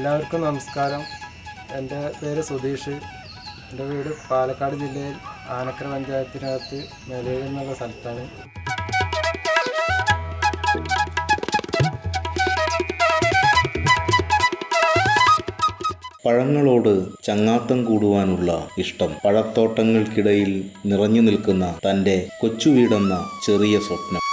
എല്ലാവർക്കും നമസ്കാരം. എന്റെ പേര് സുധീഷ്. എന്റെ വീട് പാലക്കാട് ജില്ലയിൽ ആനക്കര പഞ്ചായത്തിനകത്ത് മേലേരി എന്നുള്ള സ്ഥലത്താണ്. പഴങ്ങളോട് ചങ്ങാത്തം കൂടുവാനുള്ള ഇഷ്ടം. പഴത്തോട്ടങ്ങൾക്കിടയിൽ നിറഞ്ഞു നിൽക്കുന്ന തന്റെ കൊച്ചുവീടെന്ന ചെറിയ സ്വപ്നം.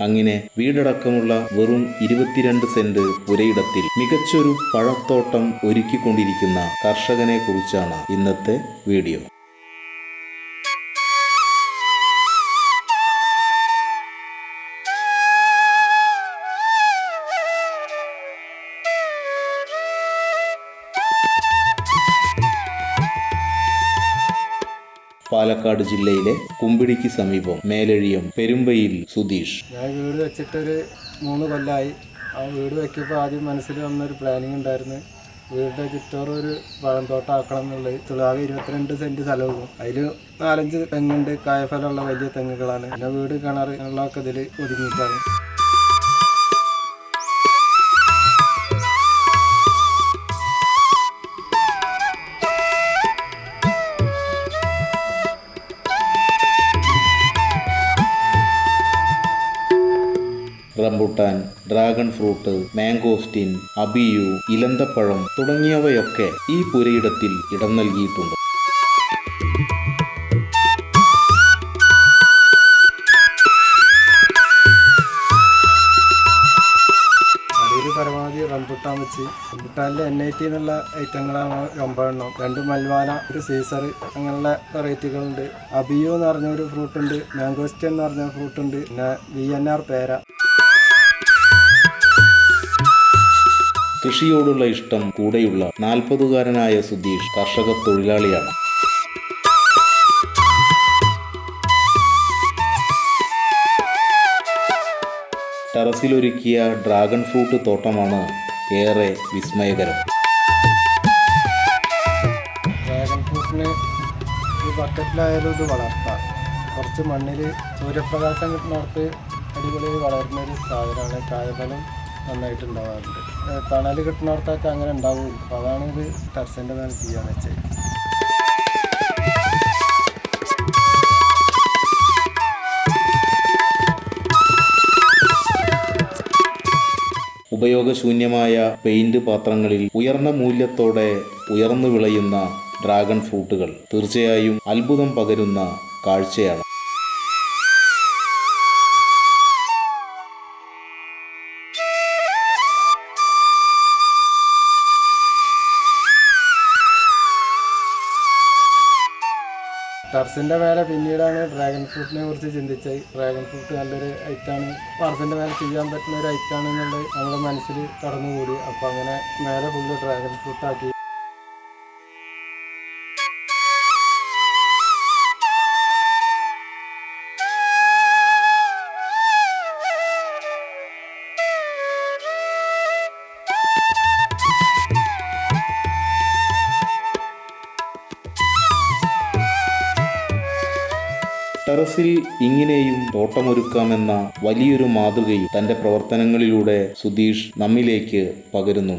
അങ്ങനെ വീടടക്കമുള്ള വെറും ഇരുപത്തിരണ്ട് സെന്റ് പുരയിടത്തിൽ മികച്ചൊരു പഴത്തോട്ടം ഒരുക്കിക്കൊണ്ടിരിക്കുന്ന കർഷകനെ കുറിച്ചാണ് ഇന്നത്തെ വീഡിയോ. പാലക്കാട് ജില്ലയിലെ കുമ്പിടിക്ക് സമീപം മേലഴിയം പെരുമ്പയിൽ സുധീഷ്. ഞാൻ വീട് വെച്ചിട്ടൊരു മൂന്ന് കൊല്ലമായി ആ വീട് വെക്കിയപ്പോൾ ആദ്യം മനസ്സിൽ വന്നൊരു പ്ലാനിങ് ഉണ്ടായിരുന്നു. വീടിന്റെ ചുറ്റോറും ഒരു പഴംതോട്ടം ആക്കണം എന്നുള്ളത്. തുളാവ് ഇരുപത്തിരണ്ട് സെന്റ് സ്ഥലവും അതിൽ നാലഞ്ച് തെങ്ങുണ്ട്. കായഫലമുള്ള വലിയ തെങ്ങുകളാണ്. പിന്നെ വീട് കിണർ വെള്ളമൊക്കെ ഇതിൽ ഒതുങ്ങിയിട്ടാണ്. Rambutan dragon fruit mangosteen abiu ഇലന്തപ്പഴം തുടങ്ങിയവയൊക്കെ ഈ പുരയിടത്തിൽ ഇടം നൽകിയിട്ടുണ്ട്. പരമാവധി റംബുട്ടാൻ വെച്ച് റംബുട്ടാനിൽ എൻ ഐ ടി എന്നുള്ള ഐറ്റങ്ങളാണ് ഒമ്പതെണ്ണം. രണ്ട് മൽവാന ഒരു സീസർ അങ്ങനെയുള്ള വെറൈറ്റികളുണ്ട്. അബിയു എന്ന് പറഞ്ഞ ഒരു ഫ്രൂട്ടുണ്ട് മാംഗോസ്റ്റൻ എന്ന് പറഞ്ഞ ഫ്രൂട്ടുണ്ട് പിന്നെ വി എൻ ആർ പേര. കൃഷിയോടുള്ള ഇഷ്ടം കൂടെയുള്ള നാൽപ്പതുകാരനായ സുധീഷ് കർഷക തൊഴിലാളിയാണ്. ടെറസിലൊരുക്കിയ ഡ്രാഗൺ ഫ്രൂട്ട് തോട്ടമാണ് ഏറെ വിസ്മയകരം. ഡ്രാഗൺ ഫ്രൂട്ടിന് ഈ ബക്കറ്റിലായാലും ഇത് വളർത്താം. കുറച്ച് മണ്ണിൽ സൂര്യപ്രകാശം കിട്ടുന്നിടത്ത് അടിപൊളി വളരുന്ന ഒരു സാധനമാണ് കായഫലം നന്നായിട്ട് ഉണ്ടാവാറുണ്ട് തണൽ കിട്ടുന്നിടത്തൊക്കെ അങ്ങനെ ഉണ്ടാവും. അപ്പോൾ അതാണ് ഇത് ടെറസിന്റെ മേലെ ചെയ്യാന്ന് വെച്ചത് ഉപയോഗശൂന്യമായ പെയിന്റ് പാത്രങ്ങളിൽ ഉയർന്ന മൂല്യത്തോടെ ഉയർന്നു വിളയുന്ന ഡ്രാഗൺ ഫ്രൂട്ടുകൾ തീർച്ചയായും അത്ഭുതം പകരുന്ന കാഴ്ചയാണ്. ടെറസിന്റെ മേലെ പിന്നീടാണ് ഡ്രാഗൺ ഫ്രൂട്ടിനെ കുറിച്ച് ചിന്തിച്ചത്. ഡ്രാഗൺ ഫ്രൂട്ട് നല്ലൊരു ഐറ്റാണ്. ടെറസിന്റെ മേലെ ചെയ്യാൻ പറ്റുന്ന ഒരു ഐറ്റാണ് എന്നുള്ളത് നമ്മുടെ മനസ്സിൽ കടന്നുകൂടി. അപ്പോൾ അങ്ങനെ മേലെ ഫുള്ള് ഡ്രാഗൺ ഫ്രൂട്ട് ടെറസിൽ ഇങ്ങനെയും തോട്ടമൊരുക്കാമെന്ന വലിയൊരു മാതൃകയും തന്റെ പ്രവർത്തനങ്ങളിലൂടെ സുധീഷ് നമ്മിലേക്ക് പകരുന്നു.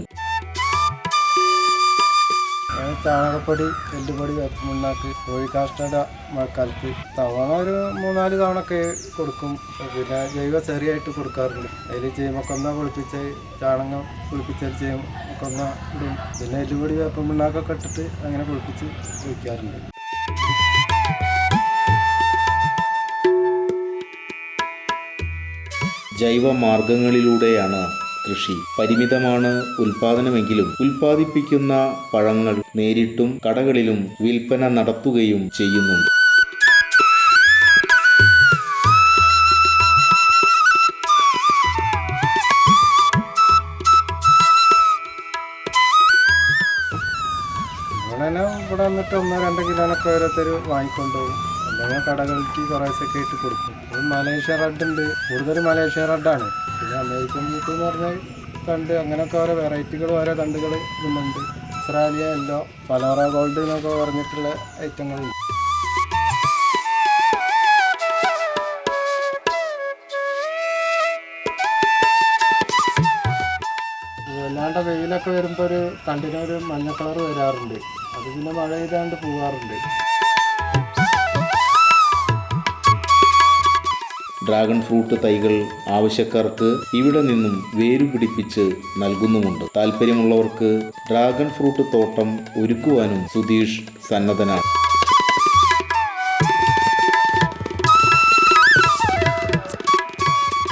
ചാണകപ്പൊടി എല്ലുപൊടി വേപ്പമുണ്ണാക്ക് കോഴിക്കാഷ്ടട മഴക്കാലത്ത് തവണ ഒരു മൂന്നാൽ തവണ ഒക്കെ കൊടുക്കും. പിന്നെ ജൈവ ചെറിയായിട്ട് കൊടുക്കാറുണ്ട്. അതിൽ ചെയ്യുമൊക്കൊന്ന കുളിപ്പിച്ച് ചാണകം കുളിപ്പിച്ചാൽ ചെയ്യും ഒക്കൊന്ന ഇടും. പിന്നെ എല്ലുപൊടി വേപ്പമുണ്ടാക്കൊക്കെ ഇട്ടിട്ട് അങ്ങനെ കുളിപ്പിച്ച് വയ്ക്കാറുണ്ട് ജൈവ മാർഗങ്ങളിലൂടെയാണ് കൃഷി. പരിമിതമാണ് ഉൽപാദനമെങ്കിലും ഉൽപാദിപ്പിക്കുന്ന പഴങ്ങൾ നേരിട്ടും കടകളിലും വിൽപ്പന നടത്തുകയും ചെയ്യുന്നുണ്ട്. ഇവിടെ വന്നിട്ട് ഒന്നോ രണ്ടോ കിലോനൊക്കെ ഓരോരുത്തർ വാങ്ങിക്കൊണ്ടുപോകും. അല്ലെങ്കിൽ കടകൾക്ക് കുറേശ്ശൊക്കെ ഇട്ട് കൊടുക്കും. ഒരു മലേഷ്യ റെഡ് ഉണ്ട്. കൂടുതൽ മലേഷ്യ റെഡാണ് പിന്നെ അമേരിക്കൻ മീറ്റ് എന്ന് പറഞ്ഞാൽ തണ്ട് അങ്ങനെയൊക്കെ ഓരോ വെറൈറ്റികൾ ഓരോ തണ്ടുകൾ ഇന്നുണ്ട് ഇസ്രാലിയ എല്ലോ പലോറ ഗോൾഡ് എന്നൊക്കെ പറഞ്ഞിട്ടുള്ള ഐറ്റങ്ങളുണ്ട് വല്ലാണ്ട് വെയിലൊക്കെ വരുമ്പോൾ ഒരു തണ്ടിനൊരു മഞ്ഞ കളർ വരാറുണ്ട്. അത് പിന്നെ മഴ ചെയ്താണ്ട് പോകാറുണ്ട് ഡ്രാഗൺ ഫ്രൂട്ട് തൈകൾ ആവശ്യക്കാർക്ക് ഇവിടെ നിന്നും വേരുപിടിപ്പിച്ച് നൽകുന്നുമുണ്ട്. താല്പര്യമുള്ളവർക്ക് ഡ്രാഗൺ ഫ്രൂട്ട് തോട്ടം ഒരുക്കുവാനും സുധീഷ് സന്നദ്ധനാണ്.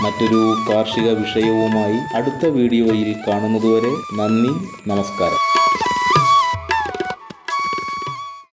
മറ്റൊരു കാർഷിക വിഷയവുമായി അടുത്ത വീഡിയോയിൽ കാണുന്നതുവരെ നന്ദി നമസ്കാരം.